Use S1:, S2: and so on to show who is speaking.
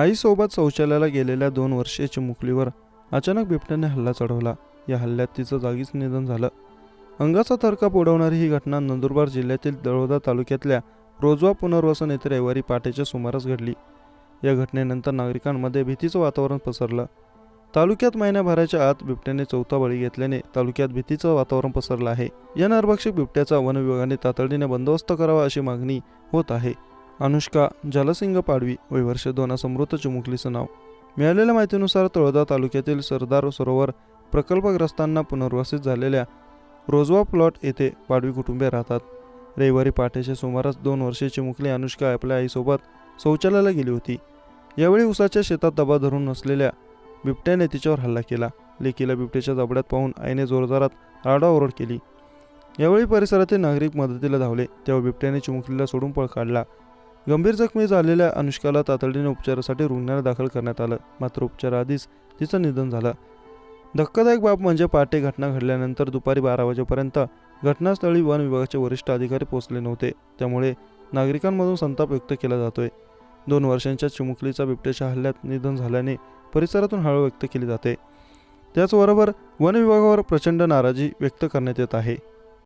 S1: आईसोबत शौचालयाला गेलेल्या दोन वर्षीय चिमुकलीवर अचानक बिबट्याने हल्ला चढवला. या हल्ल्यात तिचं जागीच निधन झालं. अंगाचा थरका उडवणारी ही घटना नंदुरबार जिल्ह्यातील दळोदा तालुक्यातल्या रोजवा पुनर्वसन येथे रविवारी पहाटेच्या सुमारास घडली. या घटनेनंतर नागरिकांमध्ये भीतीचं वातावरण पसरलं. तालुक्यात महिन्याभराच्या आत बिबट्याने चौथा बळी घेतल्याने तालुक्यात भीतीचं वातावरण पसरलं आहे. या नरभक्षक बिबट्याचा वनविभागाने तातडीने बंदोबस्त करावा अशी मागणी होत आहे. अनुष्का जलसिंग पाडवी वय वर्ष दोन असं मृत चिमुकलीचं नाव. मिळालेल्या माहितीनुसार तळोदा तालुक्यातील सरदार सरोवर प्रकल्पग्रस्तांना पुनर्वसित झालेल्या रोजवा प्लॉट येथे पाडवी कुटुंबे राहतात. रविवारी पहाटेच्या सुमारास दोन वर्षे चिमुकली अनुष्का आपल्या आईसोबत शौचालयाला गेली होती. यावेळी उसाच्या शेतात दबा धरून नसलेल्या बिबट्याने तिच्यावर हल्ला केला. लेकीला बिबट्याच्या जबड्यात पाहून आईने जोरदारात आरडाओरड केली. यावेळी परिसरातील नागरिक मदतीला धावले. तेव्हा बिबट्याने चिमुकलीला सोडून पळ काढला. गंभीर जखमी झालेल्या अनुष्काला तातडीने उपचारासाठी रुग्णालयात दाखल करण्यात आलं. मात्र उपचाराआधीच तिचं निधन झालं. धक्कादायक बाब म्हणजे पहाटे घटना घडल्यानंतर दुपारी बारा वाजेपर्यंत घटनास्थळी वन विभागाचे वरिष्ठ अधिकारी पोहोचले नव्हते. त्यामुळे नागरिकांमधून संताप व्यक्त केला जातोय. दोन वर्षांच्या चिमुकलीचा बिबट्याच्या हल्ल्यात निधन झाल्याने परिसरातून हळू व्यक्त केली जाते. त्याचबरोबर वन विभागावर प्रचंड नाराजी व्यक्त करण्यात येत आहे.